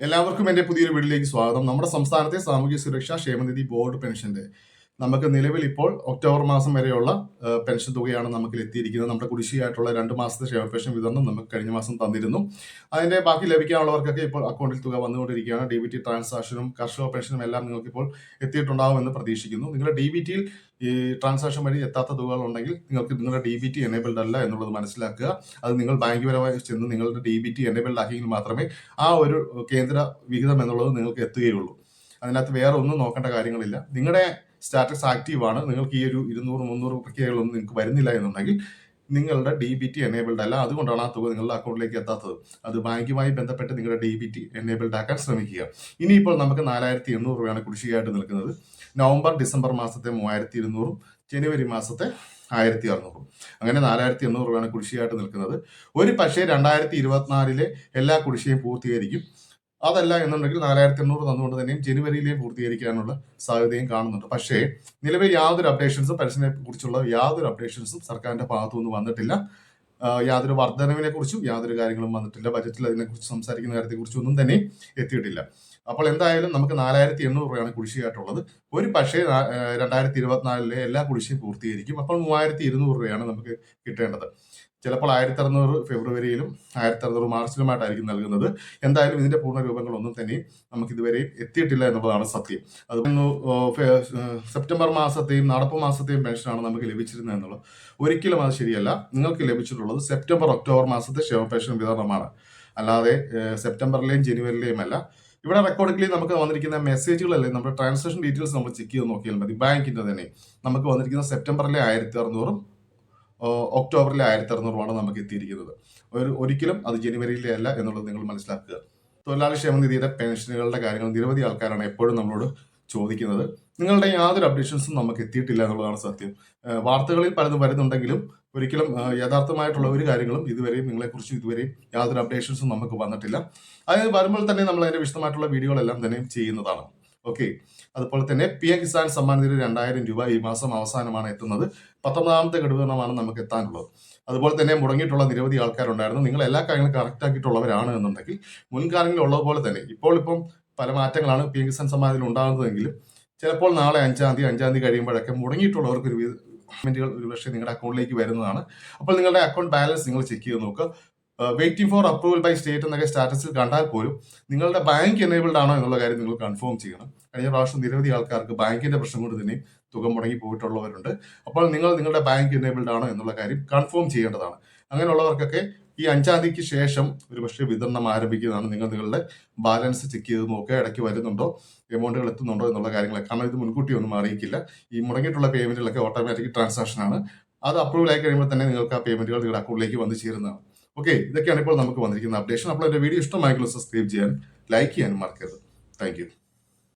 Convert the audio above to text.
എല്ലാവർക്കും എന്റെ പുതിയൊരു വീട്ടിലേക്ക് സ്വാഗതം. നമ്മുടെ സംസ്ഥാനത്തെ സാമൂഹ്യ സുരക്ഷാ ക്ഷേമനിധി ബോർഡ് പെൻഷന്റെ നമുക്ക് നിലവിൽ ഇപ്പോൾ ഒക്ടോബർ മാസം വരെയുള്ള പെൻഷൻ തുകയാണ് നമുക്ക് എത്തിയിരിക്കുന്നത്. നമ്മുടെ കുടിശ്ശിയായിട്ടുള്ള രണ്ട് മാസത്തെ ക്ഷേമ പെൻഷൻ വിതരണം നമുക്ക് കഴിഞ്ഞ മാസം തന്നിരുന്നു. അതിന്റെ ബാക്കി ലഭിക്കാനുള്ളവർക്കൊക്കെ ഇപ്പോൾ അക്കൗണ്ടിൽ തുക വന്നുകൊണ്ടിരിക്കുകയാണ്. ഡി ബി ടി ട്രാൻസാക്ഷനും കർഷക പെൻഷനും എല്ലാം നിങ്ങൾക്ക് ഇപ്പോൾ എത്തിയിട്ടുണ്ടാവുമെന്ന് പ്രതീക്ഷിക്കുന്നു. നിങ്ങളുടെ ഡി ബി ടിയിൽ ഈ ട്രാൻസാക്ഷൻ വഴി എത്താത്ത തുകകൾ ഉണ്ടെങ്കിൽ നിങ്ങൾക്ക് നിങ്ങളുടെ ഡി ബി ടി എനേബിൾഡ് അല്ല എന്നുള്ളത് മനസ്സിലാക്കുക. അത് നിങ്ങൾ ബാങ്ക് പരമായി ചെന്ന് നിങ്ങളുടെ ഡി ബി ടി എനേബിൾഡ് ആക്കിയെങ്കിൽ മാത്രമേ ആ ഒരു കേന്ദ്ര വിഹിതം എന്നുള്ളത് നിങ്ങൾക്ക് എത്തുകയുള്ളൂ. അതിനകത്ത് വേറെ ഒന്നും നോക്കേണ്ട കാര്യങ്ങളില്ല. നിങ്ങളുടെ സ്റ്റാറ്റസ് ആക്റ്റീവ് ആണ്. നിങ്ങൾക്ക് ഈ ഒരു ഇരുന്നൂറ് മുന്നൂറ് പ്രക്രിയകളൊന്നും നിങ്ങൾക്ക് വരുന്നില്ല എന്നുണ്ടെങ്കിൽ നിങ്ങളുടെ ഡി ബി ടി എനേബിൾഡ് അല്ല. അതുകൊണ്ടാണ് ആ തുക നിങ്ങളുടെ അക്കൗണ്ടിലേക്ക് എത്താത്തത്. അത് ബാങ്കുമായി ബന്ധപ്പെട്ട് നിങ്ങളുടെ ഡി ബി ടി എനേബിൾഡ് ആക്കാൻ ശ്രമിക്കുക. ഇനിയിപ്പോൾ നമുക്ക് നാലായിരത്തി എണ്ണൂറ് രൂപയാണ് കുടിശ്ശികയായിട്ട് നിൽക്കുന്നത്. നവംബർ ഡിസംബർ മാസത്തെ മൂവായിരത്തി ഇരുന്നൂറും ജനുവരി മാസത്തെ ആയിരത്തി അറുന്നൂറും അങ്ങനെ നാലായിരത്തി എണ്ണൂറ് രൂപയാണ് കുടിശ്ശികയായിട്ട് നിൽക്കുന്നത്. ഒരു പക്ഷേ രണ്ടായിരത്തി ഇരുപത്തിനാലിലെ എല്ലാ കുടിശ്ശികയും പൂർത്തീകരിക്കും. അതല്ല എന്നുണ്ടെങ്കിൽ നാലായിരത്തി എണ്ണൂറ് തന്നുകൊണ്ട് തന്നെയും ജനുവരിയിലേക്ക് പൂർത്തീകരിക്കാനുള്ള സാധ്യതയും കാണുന്നുണ്ട്. പക്ഷേ നിലവിൽ യാതൊരു അപ്ഡേഷൻസും പെൻഷനെ കുറിച്ചുള്ള യാതൊരു അപ്ഡേഷൻസും സർക്കാരിന്റെ ഭാഗത്തുനിന്ന് വന്നിട്ടില്ല. യാതൊരു വർധനവിനെ കുറിച്ചും യാതൊരു കാര്യങ്ങളും വന്നിട്ടില്ല. ബജറ്റിൽ അതിനെക്കുറിച്ച് സംസാരിക്കുന്ന കാര്യത്തെക്കുറിച്ച് ഒന്നും തന്നെ എത്തിയിട്ടില്ല. അപ്പോൾ എന്തായാലും നമുക്ക് നാലായിരത്തി എണ്ണൂറ് രൂപയാണ് കുടിശ്ശികയായിട്ടുള്ളത്. ഒരു പക്ഷേ രണ്ടായിരത്തി ഇരുപത്തിനാലിലെ എല്ലാ കുടിശ്ശിയും പൂർത്തീകരിക്കും. അപ്പോൾ മൂവായിരത്തി ഇരുന്നൂറ് രൂപയാണ് നമുക്ക് കിട്ടേണ്ടത്. ചിലപ്പോൾ ആയിരത്തി അറുന്നൂറ് ഫെബ്രുവരിയിലും ആയിരത്തി അറുന്നൂറ് മാർച്ചിലുമായിട്ടായിരിക്കും നൽകുന്നത്. എന്തായാലും ഇതിന്റെ പൂർണ രൂപങ്ങളൊന്നും തന്നെ നമുക്ക് ഇതുവരെയും എത്തിയിട്ടില്ല എന്നുള്ളതാണ് സത്യം. അത് സെപ്റ്റംബർ മാസത്തെയും നടപ്പ് മാസത്തെയും പെൻഷനാണ് നമുക്ക് ലഭിച്ചിരുന്നത് എന്നുള്ളത്. ഒരിക്കലും അത് ശരിയല്ല. നിങ്ങൾക്ക് ലഭിച്ചിട്ടുള്ളത് സെപ്റ്റംബർ ഒക്ടോബർ മാസത്തെ ക്ഷേമ പെൻഷൻ വിതരണമാണ്. അല്ലാതെ സെപ്റ്റംബറിലെയും ജനുവരിയിലെയും അല്ല. ഇവിടെ റെക്കോർഡിംഗിൽ നമുക്ക് വന്നിരിക്കുന്ന മെസ്സേജുകളല്ലേ? നമ്മുടെ ട്രാൻസാക്ഷൻ ഡീറ്റെയിൽസ് നമ്മൾ ചെക്ക് ചെയ്ത് നോക്കിയാൽ മതി. ബാങ്കിന്റെ തന്നെ. നമുക്ക് വന്നിരിക്കുന്ന സെപ്റ്റംബറിലെ ആയിരത്തി അറുന്നൂറും ഒക്ടോബറിലെ ആയിരത്തി അറുന്നൂറുമാണ് നമുക്ക് എത്തിയിരിക്കുന്നത് ഒരു ഒരിക്കലും അത് ജനുവരിയിലെ അല്ല എന്നുള്ളത് നിങ്ങൾ മനസ്സിലാക്കുക. തൊഴിലാളി ക്ഷേമനിധിയുടെ പെൻഷനുകളുടെ കാര്യങ്ങൾ നിരവധി ആൾക്കാരാണ് എപ്പോഴും നമ്മളോട് ചോദിക്കുന്നത്. നിങ്ങളുടെ യാതൊരു അപ്ഡേഷൻസും നമുക്ക് എത്തിയിട്ടില്ല എന്നുള്ളതാണ് സത്യം. വാർത്തകളിൽ പലതും വരുന്നുണ്ടെങ്കിലും ഒരിക്കലും യഥാർത്ഥമായിട്ടുള്ള ഒരു കാര്യങ്ങളും ഇതുവരെയും നിങ്ങളെക്കുറിച്ച് ഇതുവരെയും യാതൊരു അപ്ഡേഷൻസും നമുക്ക് വന്നിട്ടില്ല. അതിന് വരുമ്പോൾ തന്നെ നമ്മൾ അതിന്റെ വിശദമായിട്ടുള്ള വീഡിയോകളെല്ലാം തന്നെ ചെയ്യുന്നതാണ്. ഓക്കെ അതുപോലെ തന്നെ പി എം കിസാൻ സമ്മാൻ നിധി രണ്ടായിരം രൂപ ഈ മാസം അവസാനമാണ് എത്തുന്നത്. പത്തൊമ്പതാമത്തെ ഘടകമാണ് നമുക്ക് എത്താനുള്ളത്. അതുപോലെ തന്നെ മുടങ്ങിയിട്ടുള്ള നിരവധി ആൾക്കാരുണ്ടായിരുന്നു. നിങ്ങൾ എല്ലാ കാര്യങ്ങളും കറക്റ്റ് ആക്കിയിട്ടുള്ളവരാണ് എന്നുണ്ടെങ്കിൽ മുൻകാലങ്ങളിൽ ഉള്ളതുപോലെ തന്നെ ഇപ്പോൾ ഇപ്പം പല മാറ്റങ്ങളാണ് പി എം കിസാൻ സമ്മാനത്തിൽ ഉണ്ടാകുന്നതെങ്കിലും ചിലപ്പോൾ നാളെ അഞ്ചാം തീയതി അഞ്ചാം തീയതി കഴിയുമ്പോഴൊക്കെ മുടങ്ങിയിട്ടുള്ളവർക്ക് ഒരു പേയ്മെന്റുകൾ ഒരുപക്ഷെ നിങ്ങളുടെ അക്കൗണ്ടിലേക്ക് വരുന്നതാണ്. അപ്പോൾ നിങ്ങളുടെ അക്കൗണ്ട് ബാലൻസ് നിങ്ങൾ ചെക്ക് ചെയ്ത് നോക്കുക. Waiting for approval by state എന്നൊക്കെ സ്റ്റാറ്റസിൽ കണ്ടാൽ പോലും നിങ്ങളുടെ ബാങ്ക് എനേബിൾഡ് ആണോ എന്നുള്ള കാര്യം നിങ്ങൾ കൺഫേം ചെയ്യണം. കഴിഞ്ഞ പ്രാവശ്യം നിരവധി ആൾക്കാർക്ക് ബാങ്കിന്റെ പ്രശ്നം കൊണ്ട് തന്നെ തുക മുടങ്ങി പോയിട്ടുള്ളവരുണ്ട്. അപ്പോൾ നിങ്ങൾ നിങ്ങളുടെ ബാങ്ക് എനേബിൾഡ് ആണോ എന്നുള്ള കാര്യം കൺഫേം ചെയ്യേണ്ടതാണ്. അങ്ങനെയുള്ളവർക്കൊക്കെ ഈ അഞ്ചാം തീയതിക്ക് ശേഷം ഒരു പക്ഷേ വിതരണം ആരംഭിക്കുന്നതാണ്. നിങ്ങൾ നിങ്ങളുടെ ബാലൻസ് ചെക്ക് ചെയ്ത് നോക്കുക ഇടയ്ക്ക് വരുന്നുണ്ടോ എമൗണ്ടുകൾ എത്തുന്നുണ്ടോ എന്നുള്ള കാര്യങ്ങളൊക്കെ കാരണം ഇത് മുൻകൂട്ടി ഒന്നും അറിയിക്കില്ല. ഈ മുടങ്ങിയിട്ടുള്ള പേയ്മെന്റുകളൊക്കെ ഓട്ടോമാറ്റിക് ട്രാൻസാക്ഷൻ ആണ്. അത് അപ്രൂവൽ ആയി കഴിയുമ്പോൾ തന്നെ നിങ്ങൾക്ക് ആ പേയ്മെന്റുകൾ നിങ്ങളുടെ അക്കൗണ്ടിലേക്ക് വന്നു ചേരുന്നതാണ്. ഓക്കെ ഇതൊക്കെയാണ് ഇപ്പോൾ നമുക്ക് വന്നിരിക്കുന്ന അപ്ഡേഷൻ അപ്പോൾ എന്റെ വീഡിയോ ഇഷ്ടമായെങ്കിൽ സബ്സ്ക്രൈബ് ചെയ്യാൻ ലൈക്ക് ചെയ്യാനും മറക്കരുത്. താങ്ക്